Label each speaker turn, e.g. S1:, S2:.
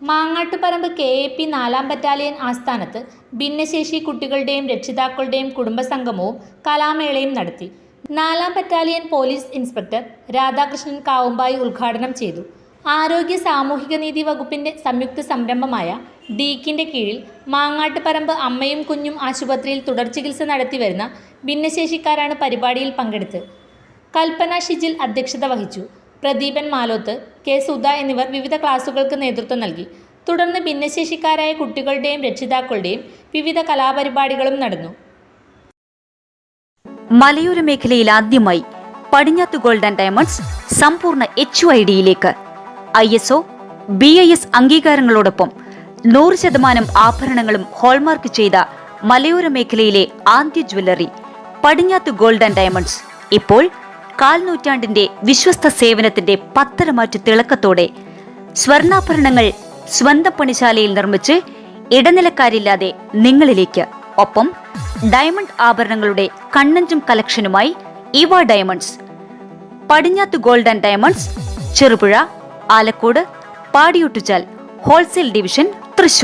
S1: Mangattuparamba K A P നാലാം battalion ആസ്ഥാനത്ത് ഭിന്നശേഷി കുട്ടികളുടെയും രക്ഷിതാക്കളുടെയും കുടുംബസംഗമവും കലാമേളയും നടത്തി. നാലാം battalion police inspector Radhakrishnan Kavumbai ഉദ്ഘാടനം ചെയ്തു. ആരോഗ്യ സാമൂഹിക നീതി വകുപ്പിന്റെ സംയുക്ത സംരംഭമായ ഡീക്കിന്റെ കീഴിൽ മാങ്ങാട്ടുപറമ്പ് അമ്മയും കുഞ്ഞും ആശുപത്രിയിൽ തുടർ ചികിത്സ നടത്തിവരുന്ന ഭിന്നശേഷിക്കാരാണ് പരിപാടിയിൽ പങ്കെടുത്തത് കൽപ്പന ഷിജിൽ അധ്യക്ഷത വഹിച്ചു. പ്രദീപൻ മാലോത്ത് കെ സുധ എന്നിവർ വിവിധ ക്ലാസുകൾക്ക് നേതൃത്വം നൽകി. തുടർന്ന് ഭിന്നശേഷിക്കാരായ കുട്ടികളുടെയും രക്ഷിതാക്കളുടെയും വിവിധ കലാപരിപാടികളും നടന്നു.
S2: മലയോര മേഖലയിൽ ആദ്യമായി പടിഞ്ഞാത്ത് ഗോൾഡൻ ഡയമണ്ട്സ് സമ്പൂർണ എച്ച് ഐ ഡിയിലേക്ക് I S O B I S അംഗീകാരങ്ങളോടൊപ്പം നൂറ് ശതമാനം ആഭരണങ്ങളും ഹോൾമാർക്ക് ചെയ്ത മലയോര മേഖലയിലെ ആദ്യ ജ്വല്ലറി പടിഞ്ഞാത്ത് ഗോൾഡൻ ഡയമണ്ട്സ്. ഇപ്പോൾ കാൽ നൂറ്റാണ്ടിന്റെ വിശ്വസ്ത സേവനത്തിന്റെ പത്തരമാറ്റു തിളക്കത്തോടെ സ്വർണാഭരണങ്ങൾ സ്വന്തം പണിശാലയിൽ നിർമ്മിച്ച് ഇടനിലക്കാരില്ലാതെ നിങ്ങളിലേക്ക്. ഒപ്പം ഡയമണ്ട് ആഭരണങ്ങളുടെ കണ്ണഞ്ചും കലക്ഷനുമായി ഇവ diamonds Padinjath gold and diamonds Cherupuzha Alakode Padiyottuchal wholesale division